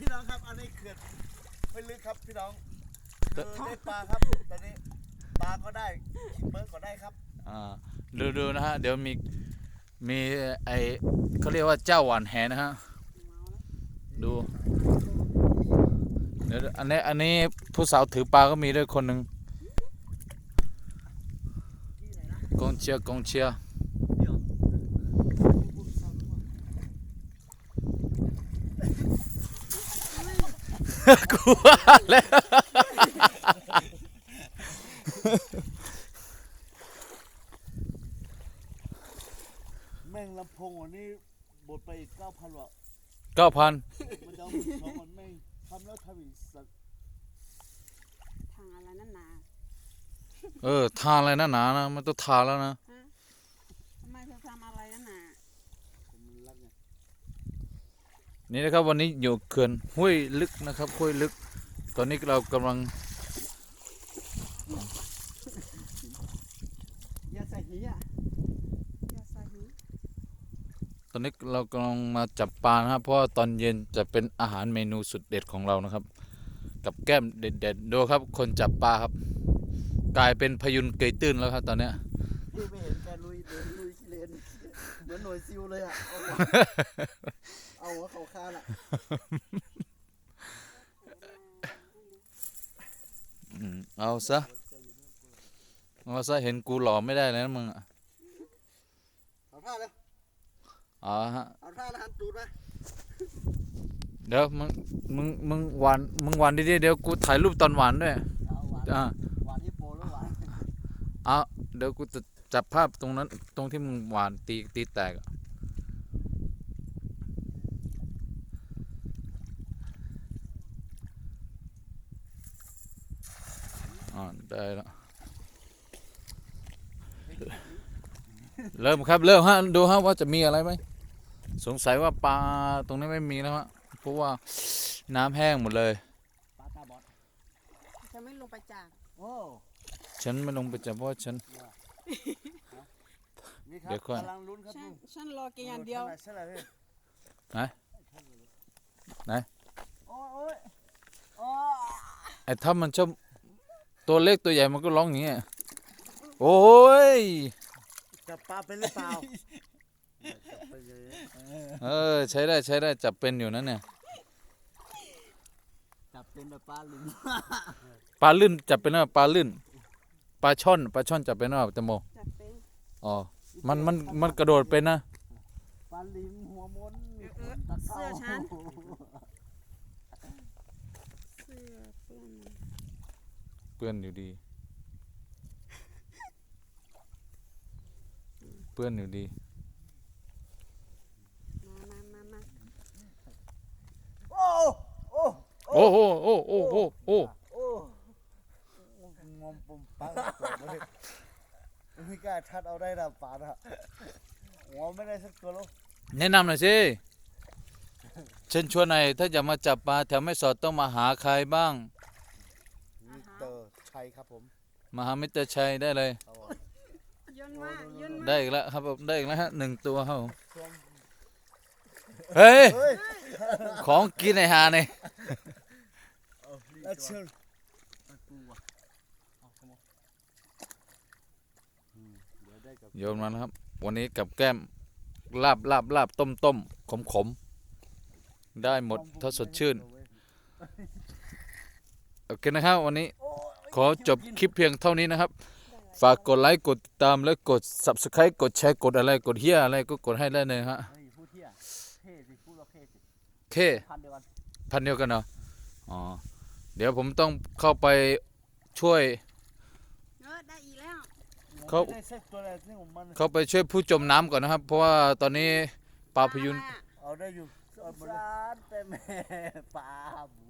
พี่น้องครับ อันนี้เขื่อนไม่ลึกครับพี่น้องคือได้ปลาครับตอนนี้ปลาก็ได้คิดเบิร์ก็ได้ครับอ่าดูดูนะฮะ เดี๋ยวมีมีไอเขาเรียกว่าเจ้าหวานแหนะฮะ ดูเดี๋ยวอันนี้อันนี้ผู้สาวถือปลาก็มีด้วยคนหนึ่งกองเชียร์กองเชียร์ กูว่าแล้ว แม่งลำโพงวันนี้บดไปอีกเก้าพันว่ะเก้าพันมันจะเอาสองวันแม่งทำแล้วทำอีกสักทางอะไรนั่นนา เออ ทาอะไรนะหนานะ มันต้องทาแล้วนะ ฮะทำไมเธอทำอะไรนั่นนา ผมรักไง นี่นะครับวันนี้อยู่เขื่อนห้วยลึกนะครับห้วยลึก ตอนนี้เรากำลังอย่าใส่หีอะยาซาฮิตอนนี้เรากำลังมาจับปลานะครับเพราะว่าตอนเย็นจะเป็นอาหารเมนูสุดเด็ดของเรานะครับ กับแก้มเด็ดๆดูครับคนจับปลาครับ กลายเป็นพยุนเกยตื้นแล้วครับ ตอนเนี้ยพี่ไม่เห็นแกลุยเดินลุยขี้เลนเหมือนหน่วยซิลเลยอะ เอาซะ เอาซะ เห็นกูหล่อไม่ได้เลยนะมึงอะเอาผ้าเลยเอาฮะ เอาผ้าแล้วหันตูดไปเดี๋ยวมึงมึงมึงหวานมึงหวานดีๆเดี๋ยวกูถ่ายรูปตอนหวานด้วย เอาหวานอ่า หวานญี่ปุ่นหรือหวานเอาเดี๋ยวกูจะจับภาพตรงนั้น ตรงที่มึงหวานตีตีแตกอะ อ่าได้แล้วเริ่มครับเริ่มฮะดูฮะว่าจะมีอะไรไหมสงสัยว่าปลาตรงนี้ไม่มีแล้วฮะเพราะว่าน้ำแห้งหมดเลยปลาตาบอดจะไม่ลงไปจากโอ้ฉันไม่ลงไปจับเพราะว่าฉันนี่ครัเดี๋บยวก่อนกำลังลุ้นครับฉันดูฉันรอกินอย่างเดียวใช่ไหมพี่ไหนโอ้ยโอ้ยโอ้ยไอ้ถ้ามันชอบ ตัวเล็กตัวใหญ่มันก็ร้องอย่างเงี้ยโอ้ยจับปลาเป็นหรือเปล่าจับไปเลยเออใช้ได้ใช้ได้จับเป็นอยู่นั่นเนี่ยจับเป็นแบบปลาหลุมปลาลื่นจับเป็นว่าปลาลื่นปลาช่อนปลาช่อนจับเป็นว่าแตงโมจัดเป็นอ๋อมันมันมันกระโดดเป็นนะ ปลาลิมหัวมนเออเออตะเข้าเสื้อฉันเสื้อเปื้อน เปื้อนอยู่ดี เปื้อนอยู่ดีมามามามาโอ้โอ้โอ้โหโอ้โอ้โอ้โอ้โอ้งมปุ่มปังตัวเลยไม่กล้าชัดเอาได้นะปลานะหัวไม่ได้สักตัวแล้วแนะนำหน่อยสิเชิญชวนหน่อยถ้าอยากมาจับปลาแถวไม่สอดต้องมาหาใครบ้างมิส เตอร์ชัยครับผมมาหามิสเตอร์ชัยได้เลยเอาย่นมาย่นมาได้อีกแล้วครับผมได้อีกแล้วฮะหนึ่งตัวครับผมช่วงเฮ้ย เฮ้ยของกินไอ้หาเนี่ยแล้วเชิญกูว่ะเอาสมองเดี๋ยวได้กับโยนมานะครับ วันนี้กับแก้มลาบลาบลาบต้มต้มขมขมได้หมดถ้าสดชื่น โอเคนะครับ วันนี้ขอจบคลิปเพียงเท่านี้นะครับ ฝากกดไลค์กดติดตามและกด subscribe กดแชร์กดอะไรกดเฮียอะไรก็กดให้ได้เลยฮะเฮ้ยพูดเที่ยเท่สิพูดเราเท่สิเคพันเดียวกันพันเดียวกันเหรออ๋อเดี๋ยวผมต้องเข้าไปช่วยเออได้อีกแล้วเขาไม่ได้สักตัวอะไรที่ผมมันเข้าไปช่วยผู้จมน้ำก่อนนะครับ เพราะว่าตอนนี้ปลาพยุนอะไรอะเอาได้อยู่สเอางมาเลยสารแต่แม่ปลาบู